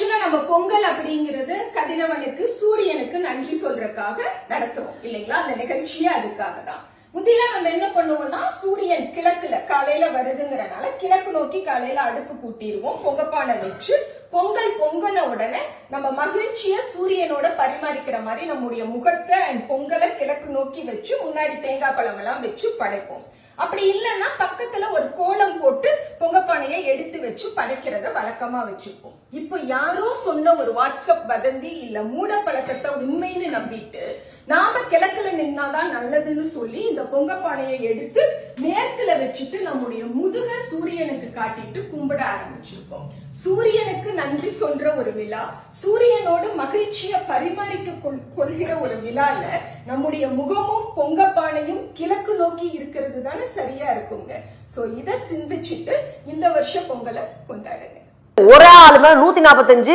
ஆக்சுவலா நம்ம பொங்கல் அப்படிங்கிறது கதிரவனுக்கு சூரியனுக்கு நன்றி சொல்றதுக்காக நடத்துவோம் இல்லைங்களா? அந்த நிகழ்ச்சியே அதுக்காக தான். முந்திலாம் நம்ம என்ன பண்ணுவோம்னா சூரியன் கிழக்குல காலையில வருதுங்கிறனால கிழக்கு நோக்கி காலையில அடுப்பு கூட்டிடுவோம் பொங்கப்பானை வச்சு. பொங்கல் பொங்கன உடனே நம்ம மகிழ்ச்சிய சூரியனோட பரிமாறிக்கிற மாதிரி நம்முடைய முகத்தை அண்ட் பொங்கலை கிழக்கு நோக்கி வச்சு முன்னாடி தேங்காய் பழம் எல்லாம் வச்சு படைப்போம். அப்படி இல்லைன்னா பக்கத்துல ஒரு கோலம் போட்டு வச்சு படைக்கிறத வழக்கமா வச்சுப்போம். இப்போ யாரோ சொன்ன ஒரு வாட்ஸ்அப் வதந்தி இல்ல மூட பழக்கத்தை உண்மைன்னு நம்பிட்டு நாம கிழக்குல நின்னாதான் நல்லதுன்னு சொல்லி இந்த பொங்கப்பானையை எடுத்து மேற்குல வச்சுட்டு நம்முடைய முதுக சூரியனுக்கு காட்டிட்டு கும்பிட ஆரம்பிச்சிருக்கோம். சூரியனுக்கு நன்றி சொல்ற ஒரு விழா சூரியனோடு மகிழ்ச்சியை பரிமாறிக்க கொள்- கொள்கிற ஒரு விழால நம்முடைய முகமும் பொங்கப்பானையும் கிழக்கு நோக்கி இருக்கிறது தானே சரியா இருக்குங்க. சோ இதை சிந்திச்சுட்டு இந்த வருஷ பொங்கலை கொண்டாடுங்க. ஒரு ஆளுமே நூத்தி நாற்பத்தஞ்சு